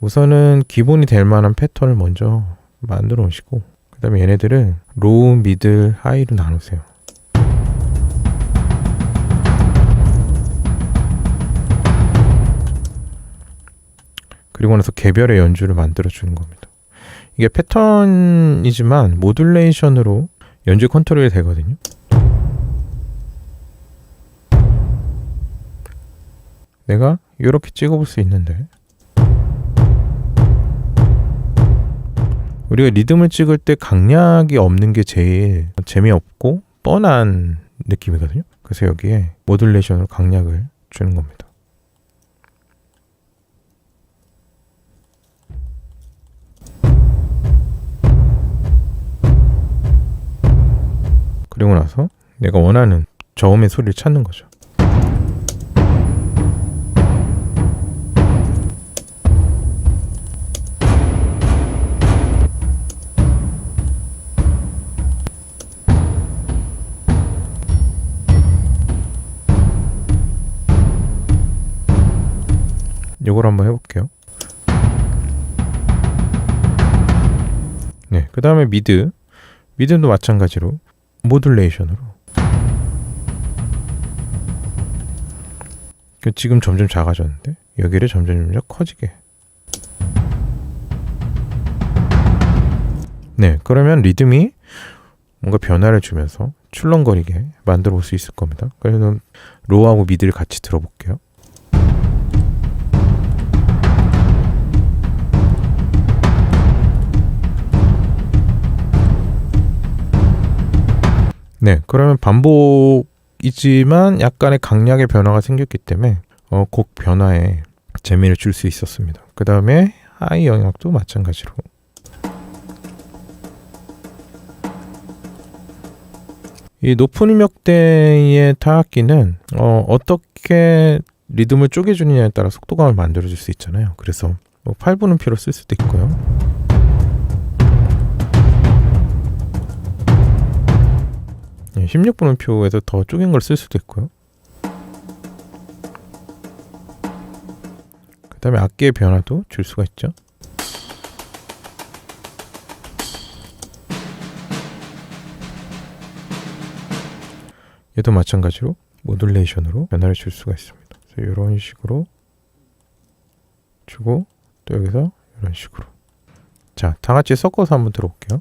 우선은 기본이 될 만한 패턴을 먼저 만들어 놓으시고 그 다음에 얘네들을 로우, 미들, 하이로 나누세요. 그리고 나서 개별의 연주를 만들어 주는 겁니다. 이게 패턴이지만 모듈레이션으로 연주 컨트롤이 되거든요. 내가 이렇게 찍어볼 수 있는데 우리가 리듬을 찍을 때 강약이 없는 게 제일 재미없고 뻔한 느낌이거든요. 그래서 여기에 모듈레이션으로 강약을 주는 겁니다. 그리고 나서 내가 원하는 저음의 소리를 찾는 거죠. 이걸 한번 해볼게요. 네, 그 다음에 미드. 미드도 마찬가지로 모듈레이션으로. 그 지금 점점 작아졌는데 여기를 점점 점점 커지게. 네, 그러면 리듬이 뭔가 변화를 주면서 출렁거리게 만들어 볼 수 있을 겁니다. 그래서 로우하고 미드를 같이 들어볼게요. 네, 그러면 반복이지만 약간의 강약의 변화가 생겼기 때문에 어, 곡 변화에 재미를 줄 수 있었습니다. 그 다음에 하이 영역도 마찬가지로 이 높은 음역대의 타악기는 어, 어떻게 리듬을 쪼개주느냐에 따라 속도감을 만들어줄 수 있잖아요. 그래서 뭐 8분 음표로 쓸 수도 있고요. 16분음표에서 더 쪼갠 걸 쓸 수도 있고요. 그 다음에 악기의 변화도 줄 수가 있죠. 얘도 마찬가지로 모듈레이션으로 변화를 줄 수가 있습니다. 그래서 이런 식으로 주고 또 여기서 이런 식으로 자, 다 같이 섞어서 한번 들어볼게요.